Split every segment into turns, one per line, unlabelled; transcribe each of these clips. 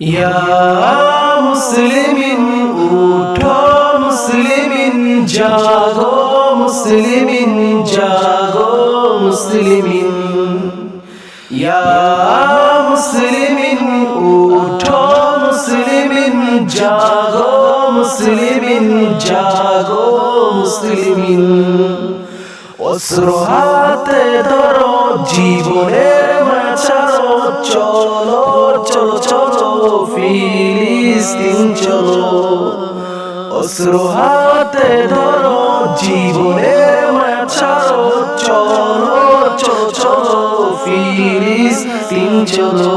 ইয়া মুসলিমিন উঠো মুসলিমিন জাগো মুসলিমিন জাগো মুসলিমিন ইয়া মুসলিমিন উঠো মুসলিমিন জাগো মুসলিমিন জাগো মুসলিমিন অস্ত্র হাতে ধরো, জীবনের মাছারো চলো চলো চলো ফিলিস্তিন চলো। অস্ত্র হাতে ধরো জীবনের মাছারো চলো চলো ফিলিস্তিন চলো।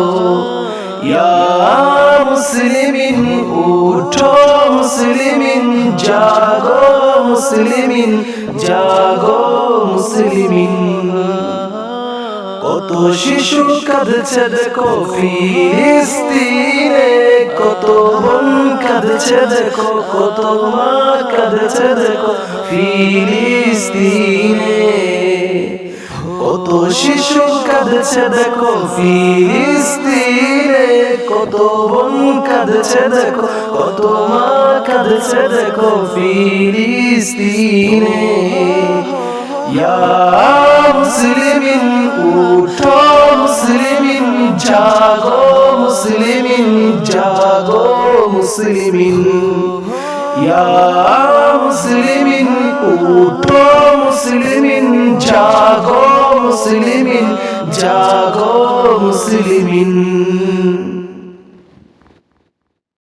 মুসলিমিন, উঠো মুসলিমিন, জাগো মুসলিমিন জাগো মুসলিমিন। কত শিশু কাঁদছে দেখো, ফিলিস্তিনে। কাঁদছে দেখো, কত মা কাঁদছে দেখো ফিলিস্তিনে। কত শিশু কাঁদছে দেখো ফিলিস্তিনে। কত বোন কাঁদছে দেখো, কত মা কাঁদছে দেখো ফিলিস্তিনে। ইয়া মুসলিমিন, উঠো মুসলিমিন, জাগো মুসলিমিন, জাগো মুসলিমিন। ইয়া মুসলিমিন উঠো মুসলিমিন জাগো মুসলিমিন জাগো মুসলিমিন।